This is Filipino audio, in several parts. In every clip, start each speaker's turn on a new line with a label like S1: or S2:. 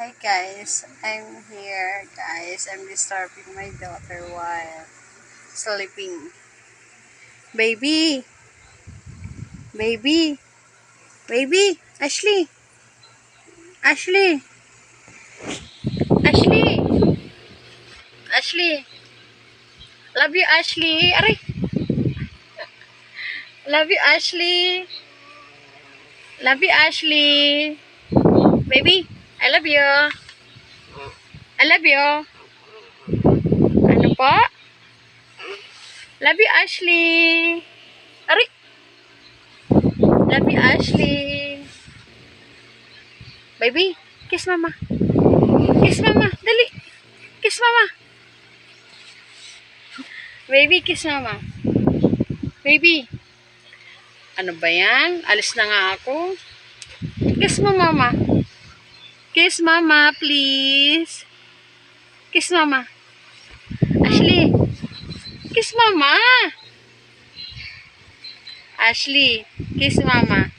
S1: Hi guys, I'm here guys. I'm disturbing my daughter while sleeping. Baby! Baby! Baby! Ashley! Ashley! Ashley! Ashley! Love you, Ashley! Aray! Love you, Ashley! Love you, Ashley! Baby! I love you! I love you! Ano po? Love you, Ashley! Aray! Love you, Ashley! Baby, kiss mama. Kiss mama, dali. Kiss mama. Baby, kiss mama. Baby. Ano ba yan? Alis na nga ako. Kiss mo, mama. Kiss mama, please. Kiss mama. Ashley. Kiss mama. Ashley, kiss mama.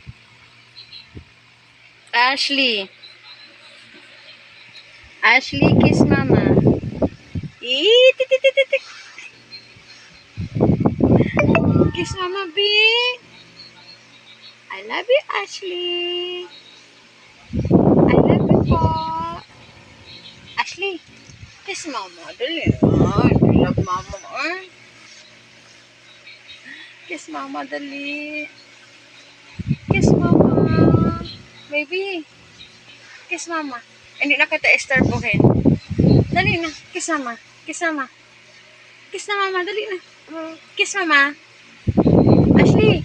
S1: Ashley. Ashley, kiss mama. Ee, tit, tit, tit, tit. Kiss mama, B. I love you, Ashley. I love you po. Ashley, kiss mama. Dali. Ay, I love mama. Ay. Kiss mama, dali. Kiss mama. Baby. Kiss mama. Hindi na kita istorbohin. Dali na. Kiss mama. Kiss mama. Kiss na mama. Dali na. Kiss mama. Ashley.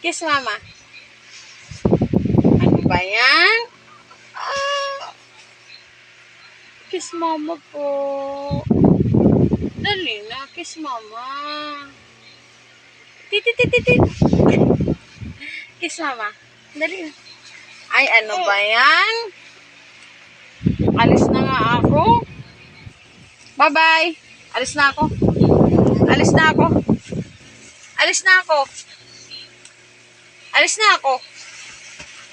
S1: Kiss mama. Ano ba yan? Kiss mama po. Dali na. Kiss mama. Titi, titi, titi. Kiss mama. Dali na. Ay, ano ba yan? Alis na nga ako. Bye-bye. Alis na ako. Alis na ako. Alis na ako. Alis na ako.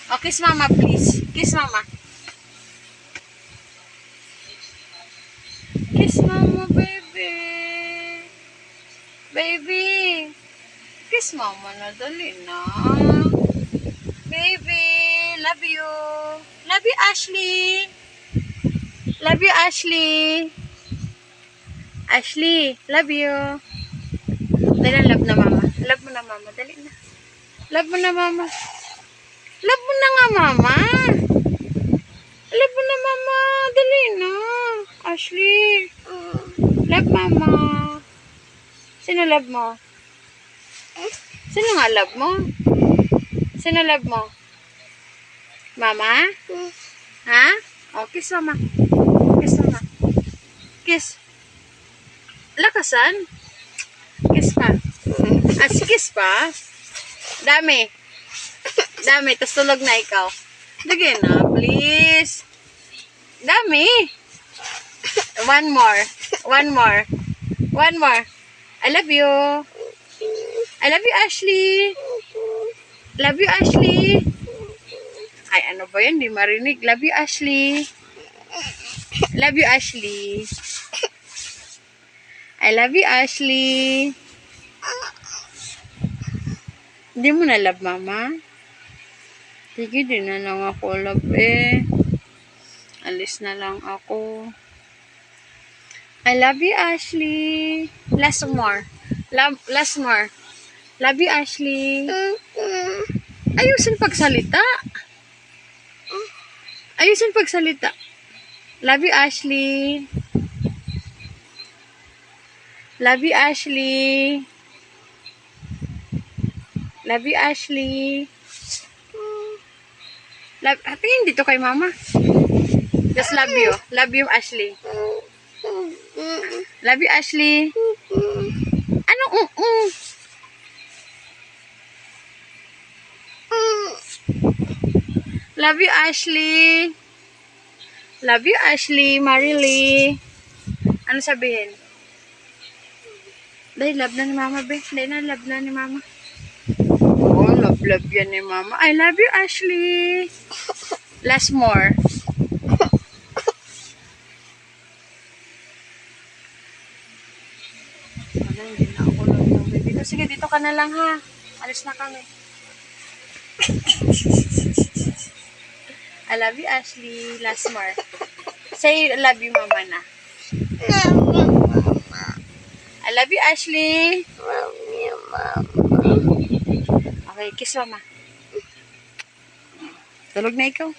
S1: Oh, kiss mama, please. Kiss mama. Kiss mama, baby. Baby. Kiss mama na, dali na. Baby, love you. Love you, Ashley. Love you, Ashley. Ashley, love you. Dali na, love na mama. Love mo na mama, dali na. Love mo na mama. Love mo na nga mama. Love mo na mama, dali na. Ashley. Love mama. Sino love mo? Sino nga love mo? Sino love mo? Mama? Ha? O, kiss mama. Kiss mama. Kiss. Lakasan. Kiss pa. Ah, si kiss pa. Dami. Dami. Tapos tulog na ikaw. Lagyan na, please. Dami. One more. One more. One more. I love you. I love you, Ashley. Love you, Ashley. Ay, ano ba yan? Di marinig. Love you, Ashley. Love you, Ashley. I love you, Ashley. Hindi mo na love, mama? Sige, di na lang ako love eh. Alis na lang ako. I love you, Ashley. Last more. Love, last more. Love you, Ashley. Ayusin pagsalita. Ayusin pagsalita. Love you, Ashley. Love you, Ashley. Love you, Ashley. Love, tingin dito kay mama. Just love you. Love you, Ashley. Love you, Ashley. Ano, uh, uh. Love you, Ashley. Love you, Ashley. Marily. Ano sabihin? Dahil love na ni mama, be. Dahil na love na ni mama. Oh, love, love yan ni mama. I love you, Ashley. Last more. Wala, hindi na ako lang yung baby ko. Sige, dito ka na lang ha. Alis na kami. I love you, Ashley. Last more. Say, I love you, mama na. I love you, Ashley. Okay, kiss mama. Tulog na ikaw.